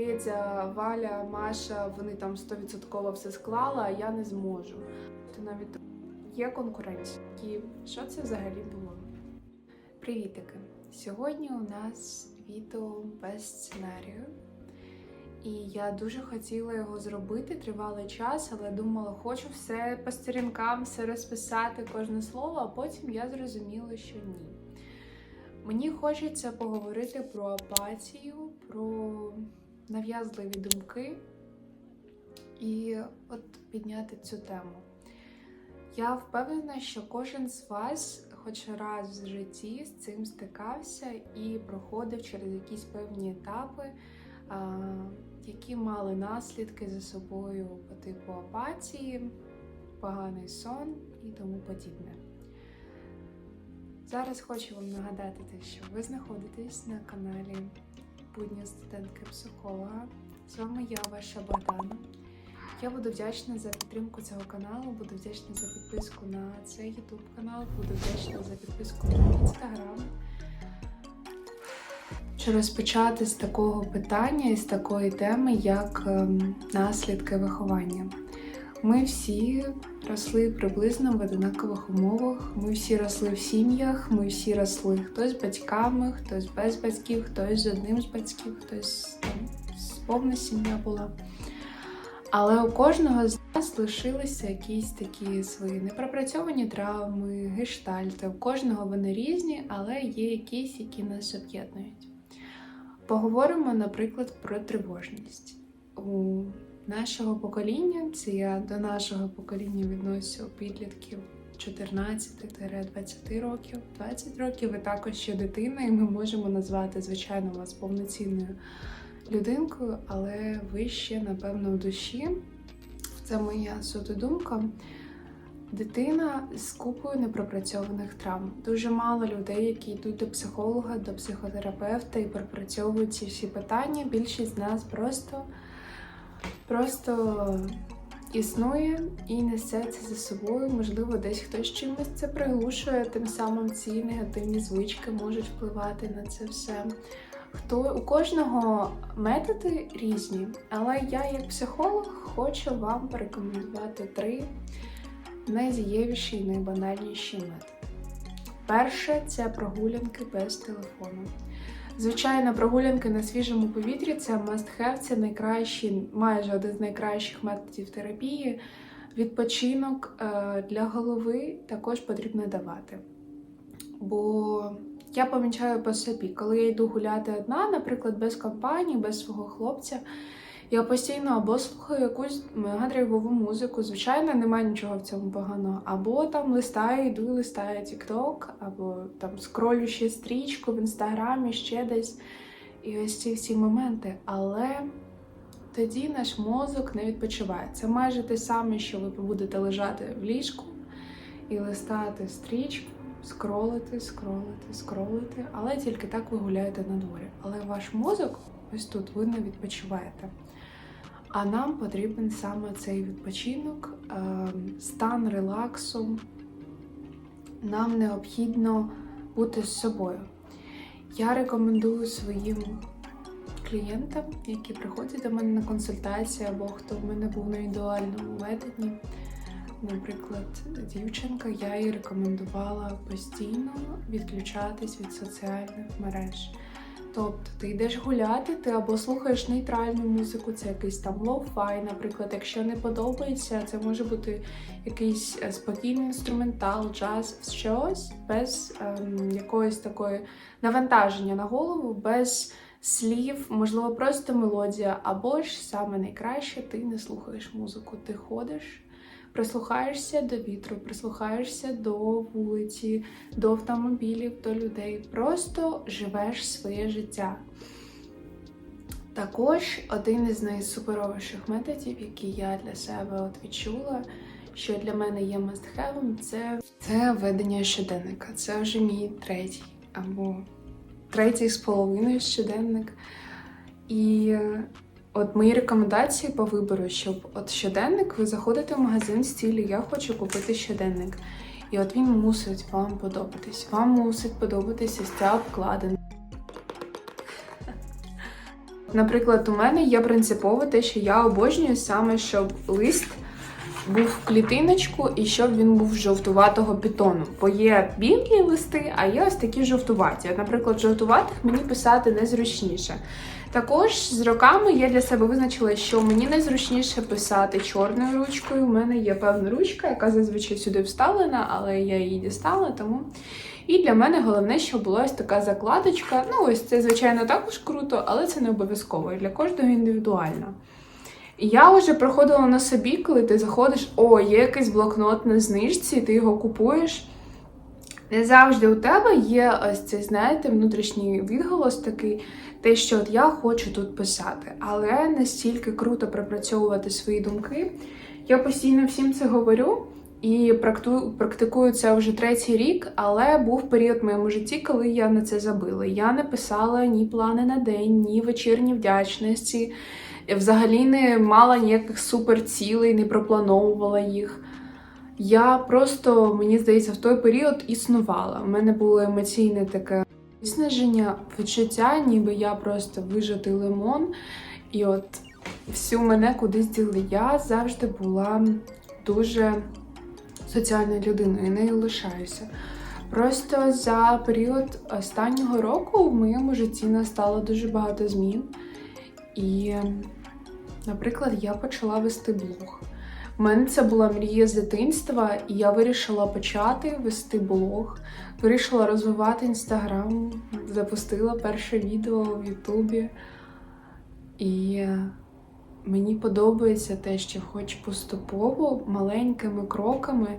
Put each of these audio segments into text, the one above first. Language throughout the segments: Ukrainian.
Здається, Валя, Маша, вони там 100% все склала, а я не зможу. То навіть є конкуренція. І що це взагалі було? Привітики! Сьогодні у нас відео без сценарію. І я дуже хотіла його зробити тривалий час, але думала, хочу все по сторінкам, все розписати, кожне слово, а потім я зрозуміла, що ні. Мені хочеться поговорити про апатію, про нав'язливі думки і от підняти цю тему. Я впевнена, що кожен з вас хоч раз в житті з цим стикався і проходив через якісь певні етапи, які мали наслідки за собою по типу апатії, поганий сон і тому подібне. Зараз хочу вам нагадати те, що ви знаходитесь на каналі Будня студентки психолога. З вами я, ваша Богдана. Я буду вдячна за підтримку цього каналу, буду вдячна за підписку на цей YouTube канал, буду вдячна за підписку на Instagram. Хочу розпочати з такого питання і з такої теми, як ем, наслідки виховання. Ми всі росли приблизно в однакових умовах. Ми всі росли в сім'ях, ми всі росли хтось з батьками, хтось без батьків, хтось з одним з батьків, хтось там з повна сім'я була. Але у кожного з нас лишилися якісь такі свої непропрацьовані травми, гештальти. У кожного вони різні, але є якісь, які нас об'єднують. Поговоримо, наприклад, про тривожність. Нашого покоління, це я до нашого покоління відносю підлітків 14-20 років. 20 років ви також ще дитина, і ми можемо назвати, звичайно, вас повноцінною людинкою, але ви ще, напевно, в душі. Це моя суто думка. Дитина з купою непропрацьованих травм. Дуже мало людей, які йдуть до психолога, до психотерапевта і пропрацьовують ці всі питання. Більшість з нас просто, просто існує і несе це за собою. Можливо, десь хтось чимось це приглушує, тим самим ці негативні звички можуть впливати на це все. Хто у кожного методи різні, але я, як психолог, хочу вам порекомендувати три найдієвіші і найбанальніші методи. Перше це прогулянки без телефону. Звичайно, прогулянки на свіжому повітрі це must have, це найкращий, майже один з найкращих методів терапії. Відпочинок е, для голови також потрібно давати. Бо я помічаю по собі, коли я йду гуляти одна, наприклад, без компанії, без свого хлопця, я постійно або слухаю якусь мегадрайвову музику. Звичайно, немає нічого в цьому поганого. Або там листаю, йду, листаю TikTok, або там скролю ще стрічку в інстаграмі, ще десь. І ось ці всі моменти. Але тоді наш мозок не відпочиває. Це майже те саме, що ви будете лежати в ліжку і листати стрічку, скролити, скролити, скролити, але тільки так ви гуляєте на дворі. Але ваш мозок ось тут ви не відпочиваєте. А нам потрібен саме цей відпочинок, ем, стан релаксу. Нам необхідно бути з собою. Я рекомендую своїм клієнтам, які приходять до мене на консультації, або хто в мене був на індивідуальному методі. Наприклад, дівчинка, я їй рекомендувала постійно відключатись від соціальних мереж. Тобто ти йдеш гуляти, ти або слухаєш нейтральну музику, це якийсь там лоу-фай, наприклад, якщо не подобається, це може бути якийсь е, спокійний інструментал, джаз, щось без ем, якоїсь такої навантаження на голову, без слів, можливо, просто мелодія, або ж саме найкраще ти не слухаєш музику, ти ходиш. Прислухаєшся до вітру, прислухаєшся до вулиці, до автомобілів, до людей. Просто живеш своє життя. Також один із найсуперовіших методів, який я для себе от відчула, що для мене є must-have, це, це ведення щоденника. Це вже мій третій або третій з половиною щоденник. І От мої рекомендації по вибору, щоб от щоденник, ви заходите в магазин в стілі я хочу купити щоденник. І от він мусить вам подобатись. Вам мусить подобатися ця обкладинка. Наприклад, у мене є принципово те, що я обожнюю саме, щоб лист був в клітиночку і щоб він був жовтуватого бетону. Бо є білі листи, а є ось такі жовтуваті. Наприклад, жовтуватих мені писати незручніше. Також з роками я для себе визначила, що мені найзручніше писати чорною ручкою. У мене є певна ручка, яка зазвичай сюди вставлена, але я її дістала, тому. І для мене головне, щоб була ось така закладочка. Ну, ось це, звичайно, також круто, але це не обов'язково і для кожного індивідуально. Я вже проходила на собі, коли ти заходиш, о, є якийсь блокнот на знижці, ти його купуєш. Не завжди у тебе є ось цей, знаєте, внутрішній відголос такий, те, що от я хочу тут писати. Але настільки круто пропрацьовувати свої думки. Я постійно всім це говорю і практикую це вже третій рік, але був період в моєму житті, коли я на це забила. Я не писала ні плани на день, ні вечірні вдячності. Взагалі не мала ніяких суперцілей, не проплановувала їх. Я просто, мені здається, в той період існувала. У мене було емоційне таке виснаження, відчуття, ніби я просто вижатий лимон, і от всю мене кудись діли. Я завжди була дуже соціальною людиною і нею лишаюся. Просто за період останнього року в моєму житті настало дуже багато змін. І, наприклад, я почала вести блог. У мене це була мрія з дитинства, і я вирішила почати вести блог, вирішила розвивати інстаграм, запустила перше відео в Ютубі. І мені подобається те, що хоч поступово, маленькими кроками,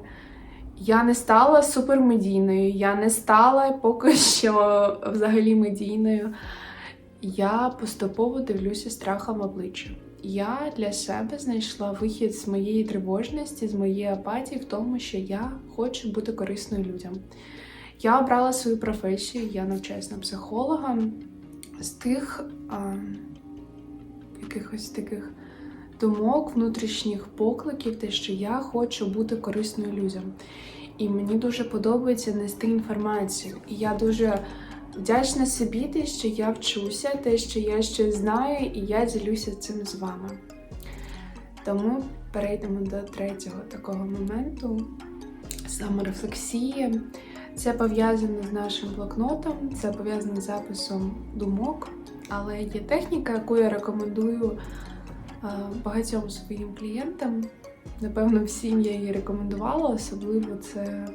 я не стала супермедійною, я не стала поки що взагалі медійною. Я поступово дивлюся страхом обличчя. Я для себе знайшла вихід з моєї тривожності, з моєї апатії в тому, що я хочу бути корисною людям. Я обрала свою професію, я навчаюся на психолога з тих а, якихось таких думок, внутрішніх покликів, те, що я хочу бути корисною людям. І мені дуже подобається нести інформацію. І я дуже вдячна собі, те, що я вчуся, те, що я щось знаю, і я ділюся цим з вами. Тому перейдемо до третього такого моменту саморефлексії. Це пов'язано з нашим блокнотом, це пов'язано з записом думок, але є техніка, яку я рекомендую е, багатьом своїм клієнтам. Напевно, всім я її рекомендувала, особливо це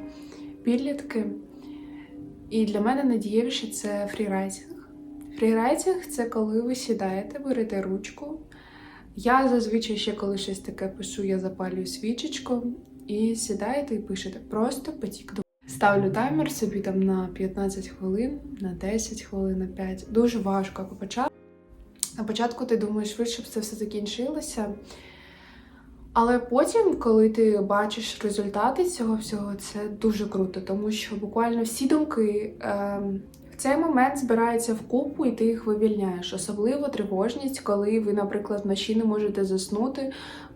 підлітки. І для мене найдієвіше це фрірайтинг. Фрірайтинг це коли ви сідаєте, берете ручку. Я зазвичай ще коли щось таке пишу, я запалюю свічечку і сідаєте і пишете просто потік думок. Ставлю таймер собі там на 15 хвилин, на 10 хвилин, на 5. Дуже важко почати. На початку ти думаєш, швидше б це все закінчилося. Але потім, коли ти бачиш результати цього всього, це дуже круто, тому що буквально всі думки е, в цей момент збираються в купу, і ти їх вивільняєш. Особливо тривожність, коли ви, наприклад, вночі не можете заснути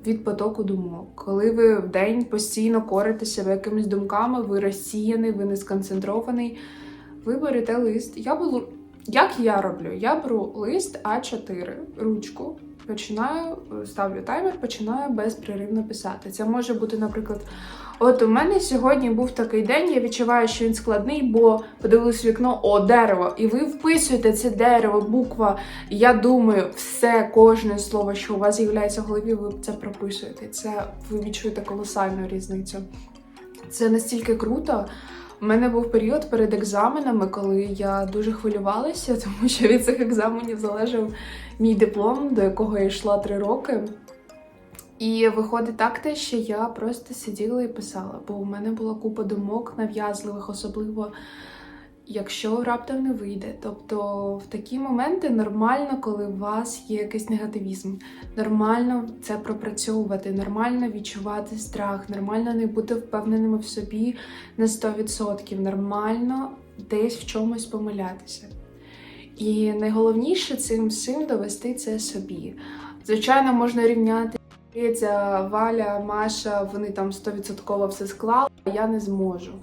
від потоку думок. Коли ви в день постійно корите себе якимись думками, ви розсіяний, ви не сконцентрований. Ви берете лист. Я беру, як я роблю? Я беру лист А4, ручку. Починаю, ставлю таймер, починаю безпреривно писати. Це може бути, наприклад, от у мене сьогодні був такий день, я відчуваю, що він складний, бо подивилась в вікно, о, дерево. І ви вписуєте це дерево, буква. Я думаю, все, кожне слово, що у вас з'являється в голові, ви це прописуєте. Це ви відчуєте колосальну різницю. Це настільки круто. У мене був період перед екзаменами, коли я дуже хвилювалася, тому що від цих екзаменів залежав мій диплом, до якого я йшла три роки. І виходить так те, що я просто сиділа і писала, бо у мене була купа думок нав'язливих, особливо якщо раптом не вийде. Тобто в такі моменти нормально, коли у вас є якийсь негативізм, нормально це пропрацьовувати, нормально відчувати страх, нормально не бути впевненими в собі на 100%, нормально десь в чомусь помилятися. І найголовніше цим всім довести це собі. Звичайно, можна рівняти Валя, Маша, вони там 100% все склали, а я не зможу.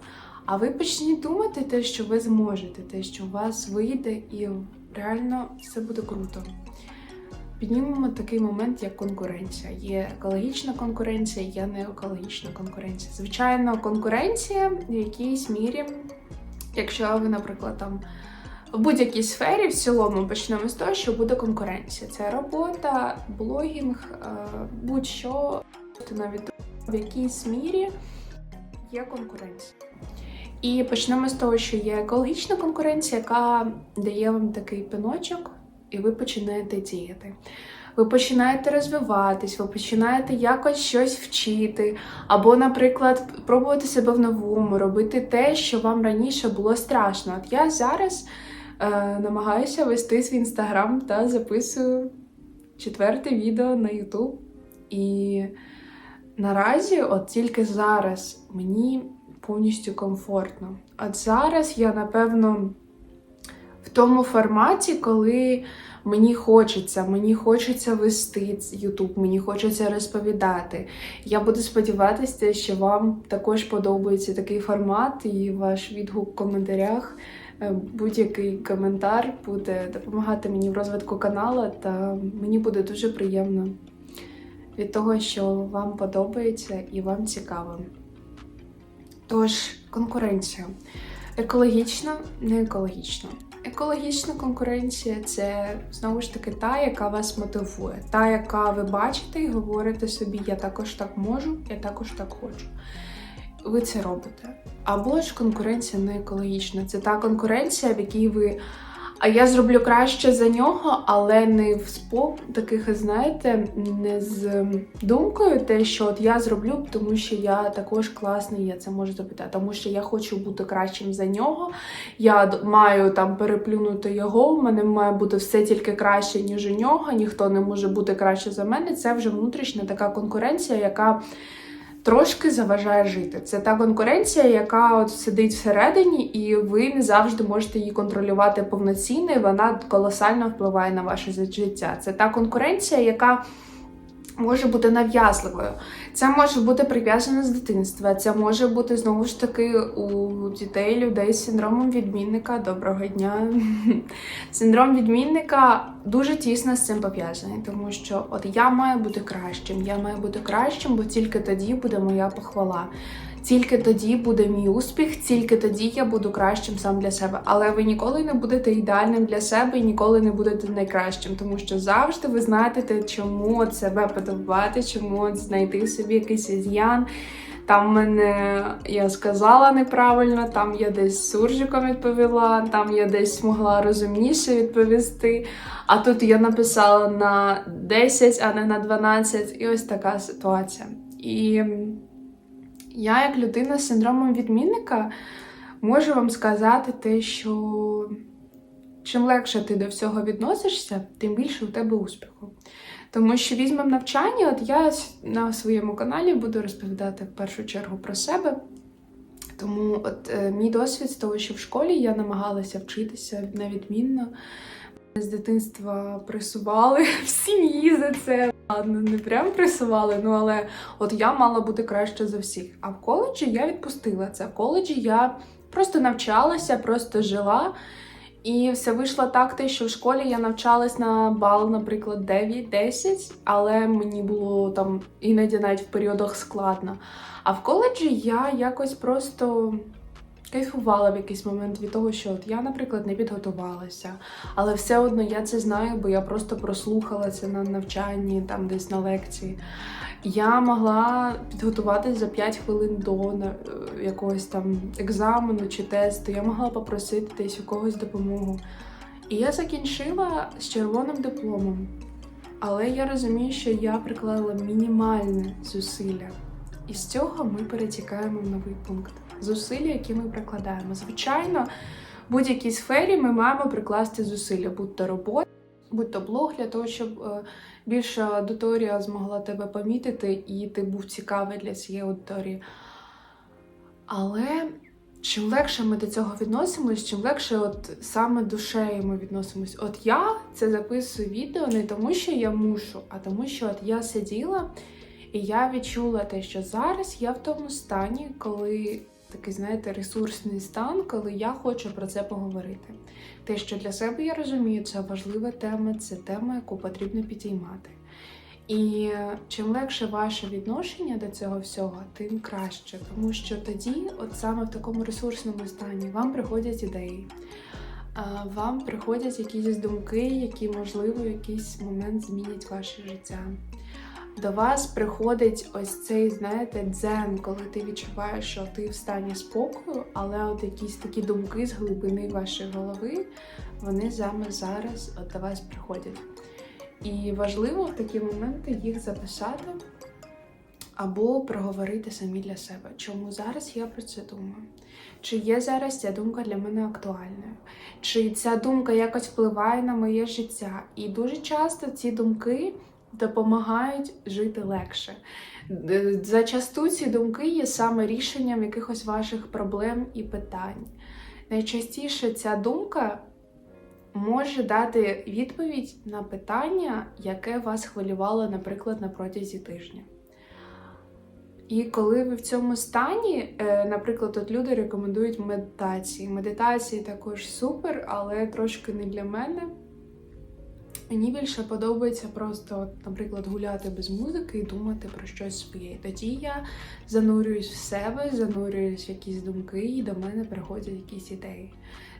А ви почніть думати те, що ви зможете, те, що у вас вийде, і реально все буде круто. піднімемо такий момент, як конкуренція. Є екологічна конкуренція, є неекологічна конкуренція. Звичайно, конкуренція в якійсь мірі, якщо ви, наприклад, там в будь-якій сфері в цілому почнемо з того, що буде конкуренція. Це робота, блогінг, е, будь-що навіть в якійсь мірі є конкуренція. І почнемо з того, що є екологічна конкуренція, яка дає вам такий пиночок, і ви починаєте діяти. Ви починаєте розвиватись, ви починаєте якось щось вчити, або, наприклад, пробувати себе в новому, робити те, що вам раніше було страшно. От я зараз е, намагаюся вести свій інстаграм та записую четверте відео на Ютуб. І наразі, от тільки зараз, мені повністю комфортно. От зараз я, напевно, в тому форматі, коли мені хочеться, мені хочеться вести Ютуб, мені хочеться розповідати. Я буду сподіватися, що вам також подобається такий формат і ваш відгук в коментарях. Е, Будь-який коментар буде допомагати мені в розвитку каналу, та мені буде дуже приємно від того, що вам подобається і вам цікаво. Тож, конкуренція. Екологічна, не екологічна. Екологічна конкуренція це знову ж таки та, яка вас мотивує, та, яка ви бачите і говорите собі, я також так можу, я також так хочу. Ви це робите. Або ж конкуренція не екологічна. Це та конкуренція, в якій ви. А я зроблю краще за нього, але не в споб таких, знаєте, не з думкою, те, що от я зроблю, тому що я також класний, я це можу зробити, тому що я хочу бути кращим за нього. Я маю там переплюнути його. У мене має бути все тільки краще, ніж у нього. Ніхто не може бути краще за мене. Це вже внутрішня така конкуренція, яка трошки заважає жити. Це та конкуренція, яка от сидить всередині, і ви не завжди можете її контролювати повноцінно, і вона колосально впливає на ваше життя. Це та конкуренція, яка може бути нав'язливою. Це може бути прив'язане з дитинства. Це може бути знову ж таки у дітей, людей з синдромом відмінника. Доброго дня. Синдром відмінника дуже тісно з цим пов'язаний, тому що от я маю бути кращим, я маю бути кращим, бо тільки тоді буде моя похвала. Тільки тоді буде мій успіх, тільки тоді я буду кращим сам для себе. Але ви ніколи не будете ідеальним для себе і ніколи не будете найкращим, тому що завжди ви знаєте, чому от себе подобати, чому от знайти собі якийсь із'ян. Там мене я сказала неправильно, там я десь суржиком відповіла, там я десь могла розумніше відповісти. А тут я написала на 10, а не на 12. І ось така ситуація. І я, як людина з синдромом відмінника, можу вам сказати те, що чим легше ти до всього відносишся, тим більше у тебе успіху. Тому що візьмемо навчання, от я на своєму каналі буду розповідати в першу чергу про себе. Тому от е, мій досвід з того, що в школі я намагалася вчитися невідмінно. З дитинства пресували в сім'ї за це. Ладно, не прям пресували, ну але от я мала бути краще за всіх. А в коледжі я відпустила це. В коледжі я просто навчалася, просто жила. І все вийшло так, те, що в школі я навчалась на бал, наприклад, 9-10, але мені було там іноді навіть в періодах складно. А в коледжі я якось просто кайфувала в якийсь момент від того, що от я, наприклад, не підготувалася, але все одно я це знаю, бо я просто прослухала це на навчанні, там десь на лекції. Я могла підготуватись за 5 хвилин до е, якогось там екзамену чи тесту. Я могла попросити десь у когось допомогу. І я закінчила з червоним дипломом. Але я розумію, що я приклала мінімальне зусилля. І з цього ми перетікаємо в новий пункт. Зусилля, які ми прикладаємо. Звичайно, в будь-якій сфері ми маємо прикласти зусилля, будь то робота, будь то блог, для того, щоб е, більша аудиторія змогла тебе помітити, і ти був цікавий для цієї аудиторії. Але чим легше ми до цього відносимось, чим легше от саме душею ми відносимось. От я це записую відео не тому, що я мушу, а тому, що от я сиділа і я відчула те, що зараз я в тому стані, коли такий, знаєте, ресурсний стан, коли я хочу про це поговорити. Те, що для себе я розумію, це важлива тема, це тема, яку потрібно підіймати. І чим легше ваше відношення до цього всього, тим краще. Тому що тоді, от саме в такому ресурсному стані, вам приходять ідеї, вам приходять якісь думки, які, можливо, в якийсь момент змінять ваше життя. До вас приходить ось цей, знаєте, дзен, коли ти відчуваєш, що ти в стані спокою, але от якісь такі думки з глибини вашої голови, вони саме зараз от до вас приходять. І важливо в такі моменти їх записати або проговорити самі для себе. Чому зараз я про це думаю? Чи є зараз ця думка для мене актуальною? Чи ця думка якось впливає на моє життя? І дуже часто ці думки допомагають жити легше. Зачасту ці думки є саме рішенням якихось ваших проблем і питань. Найчастіше ця думка може дати відповідь на питання, яке вас хвилювало, наприклад, на протязі тижня. І коли ви в цьому стані, е, наприклад, от люди рекомендують медитації. Медитації також супер, але трошки не для мене. Мені більше подобається просто, наприклад, гуляти без музики і думати про щось своє. Тоді я занурююсь в себе, занурююсь в якісь думки, і до мене приходять якісь ідеї.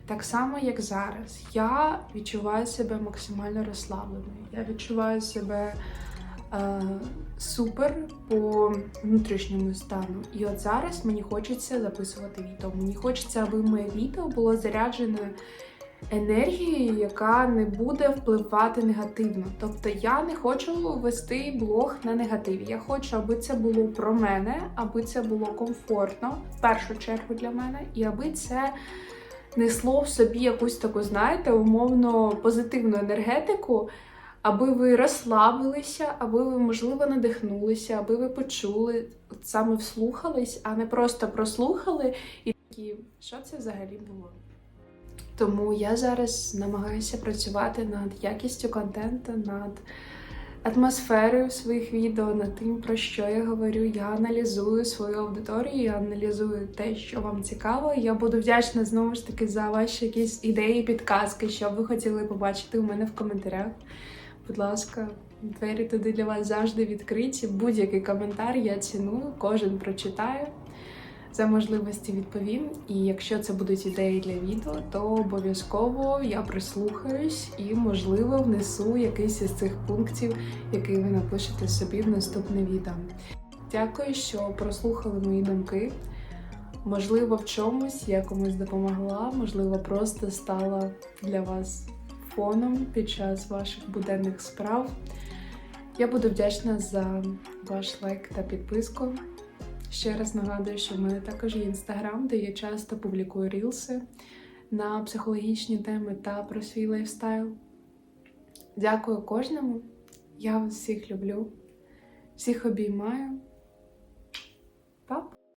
Так само, як зараз, я відчуваю себе максимально розслабленою. Я відчуваю себе е, супер по внутрішньому стану. І от зараз мені хочеться записувати відео. Мені хочеться, аби моє відео було заряджене енергією, яка не буде впливати негативно. Тобто я не хочу вести блог на негативі. Я хочу, аби це було про мене, аби це було комфортно в першу чергу для мене, і аби це несло в собі якусь таку, знаєте, умовно позитивну енергетику, аби ви розслабилися, аби ви, можливо, надихнулися, аби ви почули, от саме вслухались, а не просто прослухали і такі, що це взагалі було. Тому я зараз намагаюся працювати над якістю контенту, над атмосферою своїх відео, над тим, про що я говорю. Я аналізую свою аудиторію, я аналізую те, що вам цікаво. Я буду вдячна знову ж таки за ваші якісь ідеї, підказки, що ви хотіли побачити у мене в коментарях. Будь ласка, двері туди для вас завжди відкриті. Будь-який коментар я ціную, кожен прочитаю. За можливості відповім. І якщо це будуть ідеї для відео, то обов'язково я прислухаюсь і, можливо, внесу якийсь із цих пунктів, який ви напишете собі в наступне відео. Дякую, що прослухали мої думки. Можливо, в чомусь я комусь допомогла, можливо, просто стала для вас фоном під час ваших буденних справ. Я буду вдячна за ваш лайк та підписку. Ще раз нагадую, що в мене також є інстаграм, де я часто публікую рілси на психологічні теми та про свій лайфстайл. Дякую кожному. Я вас всіх люблю, всіх обіймаю.